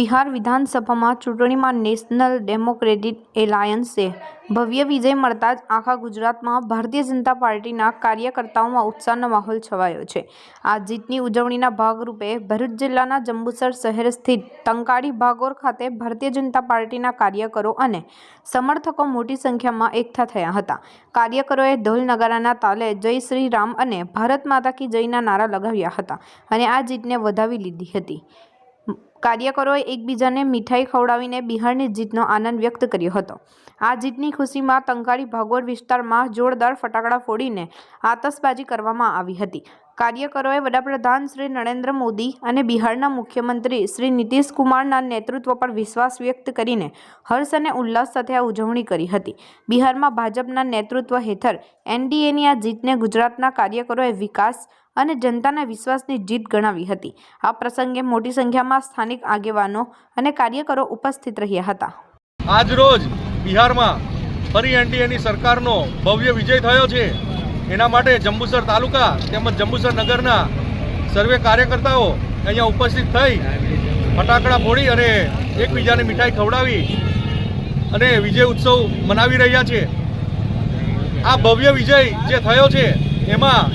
બિહાર વિધાનસભામાં ચૂંટણીમાં national democratic એલાયન્સે ભવ્ય વિજય મળતા જ આખા ગુજરાતમાં ભારતીય જનતા પાર્ટીના કાર્યકર્તાઓમાં ઉત્સાહનો માહોલ છવાયો છે. આ જીતની ઉજવણીના ભાગરૂપે ભરૂચ જિલ્લાના જંબુસર શહેર સ્થિત ટંકાળી ભાગોર ખાતે ભારતીય જનતા પાર્ટીના કાર્યકરો અને સમર્થકો મોટી સંખ્યામાં એકઠા થયા હતા. કાર્યકરોએ ઢોલ નગારાના તાલે જય શ્રી રામ અને ભારત માતા કી જયના નારા લગાવ્યા હતા અને આ જીતને વધાવી લીધી હતી. કાર્યકરોએ એકબીજાને મીઠાઈ ખવડાવીને બિહારની જીતનો આનંદ વ્યક્ત કર્યો હતો. આ જીતની ખુશીમાં તંકારી ભાગોળ વિસ્તારમાં જોરદાર ફટાકડા ફોડીને આતશબાજી કરવામાં આવી હતી. કાર્યકરોએ વડાપ્રધાન શ્રી નરેન્દ્ર મોદી અને બિહારના મુખ્યમંત્રી શ્રી નીતિશ કુમારના નેતૃત્વ પર વિશ્વાસ વ્યક્ત કરીને હર્ષ અને ઉલ્લાસ સાથે આ ઉજવણી કરી હતી. બિહારમાં ભાજપના નેતૃત્વ હેઠળ એનડીએની આ જીતને ગુજરાતના કાર્યકરોએ વિકાસ અને જનતાના વિશ્વાસની જીત ગણાવી હતી. આ પ્રસંગે મોટી સંખ્યામાં સ્થાનિક આગેવાનો અને કાર્યકરો ઉપસ્થિત રહ્યા હતા. આજ રોજ બિહારમાં ફરી એનડીએની સરકારનો ભવ્ય વિજય થયો છે. એના માટે જંબુસર તાલુકા તેમજ જંબુસર નગરના સર્વે કાર્યકર્તાઓ અહીંયા ઉપસ્થિત થઈ ફટાકડા ફોડી અને એકબીજાને મીઠાઈ ખવડાવી અને વિજય ઉત્સવ મનાવી રહ્યા છે. આ ભવ્ય વિજય જે થયો છે, એમાં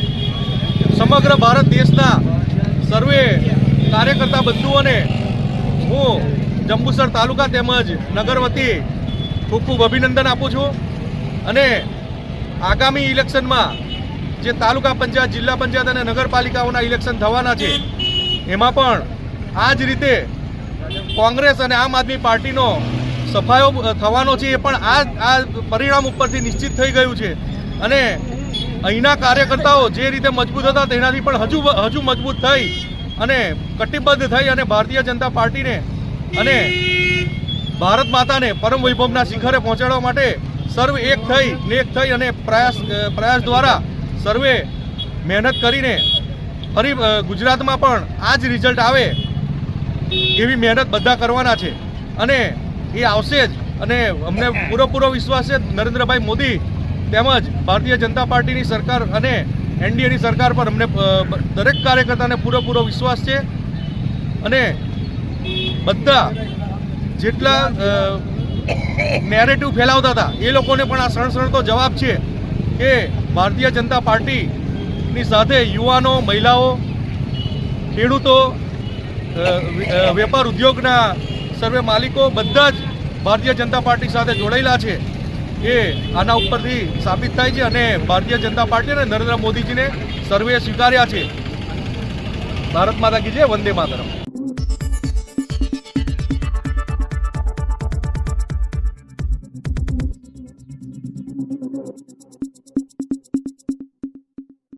સમગ્ર ભારત દેશના સર્વે કાર્યકર્તા બંધુઓને હું જંબુસર તાલુકા તેમજ નગર વતી ખૂબ ખૂબ અભિનંદન આપું છું અને આગામી ઇલેક્શનમાં જે તાલુકા પંચાયત, જિલ્લા પંચાયત અને નગરપાલિકાઓના ઇલેક્શન થવાના છે, એમાં પણ આ જ રીતે કોંગ્રેસ અને આમ આદમી પાર્ટીનો સફાયો થવાનો છે, એ પણ આ આ પરિણામ ઉપરથી નિશ્ચિત થઈ ગયું છે. અને અહીંના કાર્યકર્તાઓ જે રીતે મજબૂત હતા, તેનાથી પણ હજુ હજુ મજબૂત થઈ અને કટિબદ્ધ થઈ અને ભારતીય જનતા પાર્ટીને અને ભારત માતાને પરમ વૈભવના શિખરે પહોંચાડવા માટે સર્વ એક થઈ નેક થઈ અને પ્રયાસ પ્રયાસ દ્વારા સર્વે મહેનત કરીને ફરી ગુજરાતમાં પણ આ જ રિઝલ્ટ આવે એવી મહેનત બધા કરવાના છે. અને એ આવશે જ. અને અમને પૂરેપૂરો વિશ્વાસ છે નરેન્દ્રભાઈ મોદી તેમજ ભારતીય જનતા પાર્ટીની સરકાર અને એનડીએની સરકાર પર અમને દરેક કાર્યકર્તાને પૂરેપૂરો વિશ્વાસ છે. અને બધા જેટલા નેરેટિવ ફેલાવતા હતા. એ લોકોને પણ આ સણસણતો જવાબ છે કે ભારતીય જનતા પાર્ટીની સાથે યુવાનો, મહિલાઓ, ખેડૂતો વેપાર ઉદ્યોગના સર્વે માલિકો બધા જ ભારતીય જનતા પાર્ટી સાથે જોડાયેલા છે. એ આના ઉપરથી સાબિત થાય છે અને ભારતીય જનતા પાર્ટી અને નરેન્દ્ર મોદીજીને સર્વે સ્વીકાર્યા છે. ભારત માતા કી વંદે માતરમ.